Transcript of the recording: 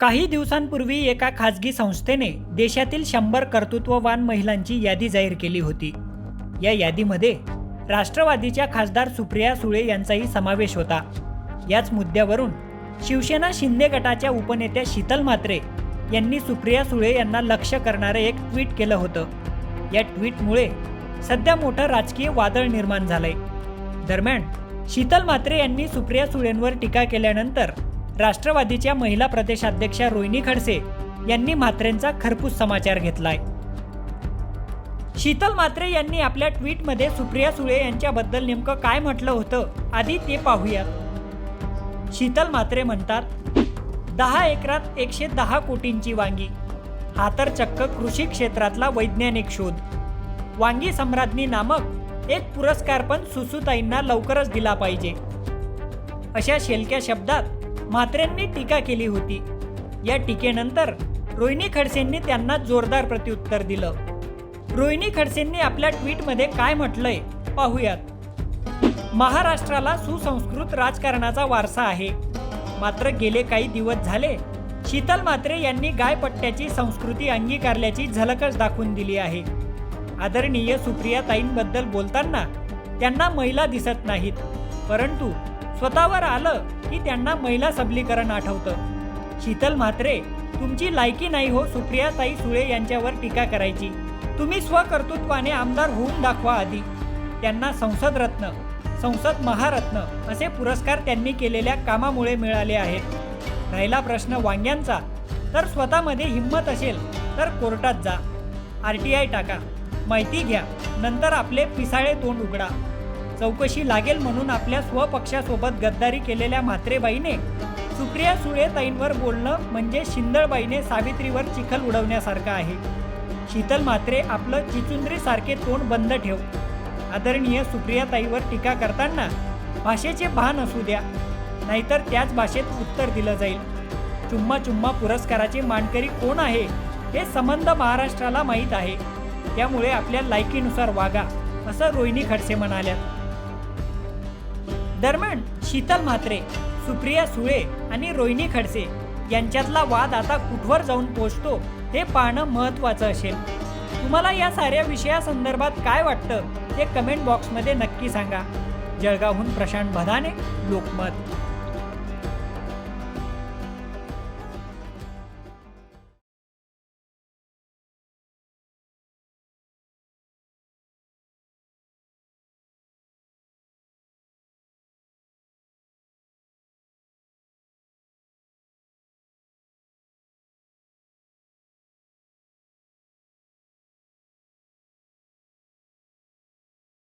काही दिवसांपूर्वी एका खाजगी संस्थेने देशातील शंभर कर्तृत्ववान महिलांची यादी जाहीर केली होती. या यादीमध्ये राष्ट्रवादीच्या खासदार सुप्रिया सुळे यांचाही समावेश होता. याच मुद्द्यावरून शिवसेना शिंदे गटाच्या उपनेत्या शीतल म्हात्रे यांनी सुप्रिया सुळे यांना लक्ष्य करणारं एक ट्विट केलं होतं. या ट्विटमुळे सध्या मोठं राजकीय वादळ निर्माण झालंय. दरम्यान शीतल म्हात्रे यांनी सुप्रिया सुळेंवर टीका केल्यानंतर राष्ट्रवादीच्या महिला प्रदेशाध्यक्षा रोहिणी खडसे यांनी म्हात्रेंचा खरपूस समाचार घेतलाय. शीतल म्हात्रे यांनी आपल्या ट्विटमध्ये सुप्रिया सुळे यांच्याबद्दल नेमकं काय म्हटलं होतं आधी ते पाहूयात. शीतल म्हात्रे म्हणतात दहा एकरात एकशे दहा कोटींची वांगी. हा तर चक्क कृषी क्षेत्रातला वैज्ञानिक शोध. वांगी सम्राज्ञी नामक एक पुरस्कार पण सुसुताईंना लवकरच दिला पाहिजे. अशा शेलक्या शब्दात म्हात्रेंनी टीका केली होती. या टीकेनंतर रोहिणी खडसेंनी त्यांना जोरदार प्रत्युत्तर दिलं. रोहिणी खडसेंनी आपल्या ट्विटमध्ये काय म्हटलंय पाहूयात. महाराष्ट्राला सुसंस्कृत राजकारणाचा वारसा आहे. मात्र गेले काही दिवस झाले शीतल मात्रे यांनी गायपट्ट्याची संस्कृती अंगीकारल्याची झलकच दाखवून दिली आहे. आदरणीय सुप्रिया ताईंबद्दल बोलताना त्यांना महिला दिसत नाहीत परंतु स्वतःवर आलं की त्यांना महिला सबलीकरण आठवतं. शीतल म्हात्रे तुमची लायकी नाही हो सुप्रियाताई सुळे यांच्यावर टीका करायची. तुम्ही स्वकर्तृत्वाने आमदार होऊन दाखवा आधी. त्यांना संसद रत्न संसद महारत्न असे पुरस्कार त्यांनी केलेल्या कामामुळे मिळाले आहेत. राहिला प्रश्न वांग्यांचा तर स्वतःमध्ये हिंमत असेल तर कोर्टात जा. आर टी आय टाका. माहिती घ्या नंतर आपले पिसाळे तोंड उघडा. चौकशी लागेल म्हणून आपल्या स्वपक्षासोबत गद्दारी केलेल्या म्हात्रेबाईने सुप्रिया सुळे ताईंवर बोलणं म्हणजे शिंदळबाईने सावित्रीवर चिखल उडवण्यासारखं आहे. शीतल मात्रे आपलं चिचुंद्रीसारखे तोंड बंद ठेव. आदरणीय सुप्रिया ताईवर टीका करताना भाषेचे भान असू द्या नाहीतर त्याच भाषेत उत्तर दिलं जाईल. चुम्मा चुम्मा पुरस्काराचे मानकरी कोण आहे हे संबंध महाराष्ट्राला माहीत आहे. त्यामुळे आपल्या लायकीनुसार वागा असं रोहिणी खडसे म्हणाल्या. दरम्यान शीतल म्हात्रे सुप्रिया सुळे आणि रोहिणी खडसे यांच्यातला वाद आता कुठवर जाऊन पोचतो हे पाहणं महत्त्वाचं असेल. तुम्हाला या साऱ्या विषयासंदर्भात काय वाटतं ते कमेंट बॉक्समध्ये नक्की सांगा. जळगावहून प्रशांत भदाने लोकमत.